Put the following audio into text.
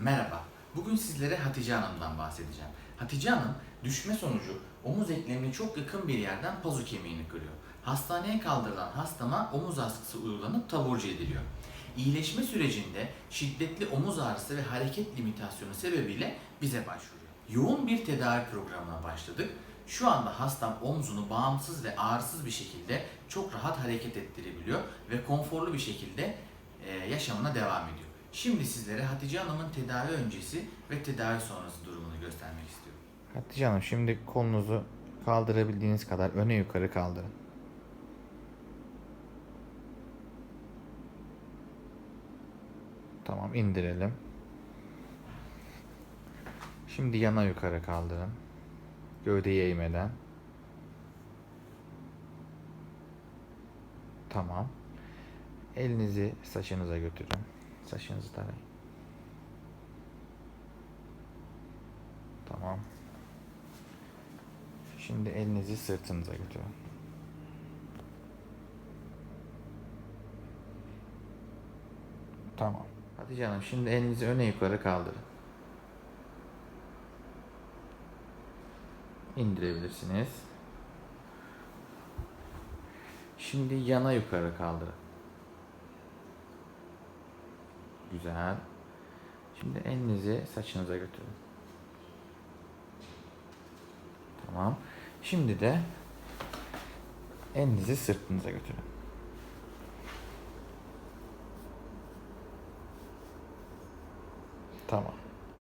Merhaba. Bugün sizlere Hatice Hanım'dan bahsedeceğim. Hatice Hanım düşme sonucu omuz eklemine çok yakın bir yerden pazu kemiğini kırıyor. Hastaneye kaldırılan hastama omuz askısı uygulanıp taburcu ediliyor. İyileşme sürecinde şiddetli omuz ağrısı ve hareket limitasyonu sebebiyle bize başvuruyor. Yoğun bir tedavi programına başladık. Şu anda hastam omzunu bağımsız ve ağrısız bir şekilde çok rahat hareket ettirebiliyor ve konforlu bir şekilde yaşamına devam ediyor. Şimdi sizlere Hatice Hanım'ın tedavi öncesi ve tedavi sonrası durumunu göstermek istiyorum. Hatice Hanım şimdi kolunuzu kaldırabildiğiniz kadar öne yukarı kaldırın. Tamam indirelim. Şimdi yana yukarı kaldırın. Gövdeyi eğmeden. Tamam. Elinizi saçınıza götürün. Saçınızı tarayın. Tamam. Şimdi elinizi sırtınıza götürün. Tamam. Hatice Hanım şimdi elinizi öne yukarı kaldırın. İndirebilirsiniz. Şimdi yana yukarı kaldırın. Güzel. Şimdi elinizi saçınıza götürün. Tamam. Şimdi de elinizi sırtınıza götürün. Tamam.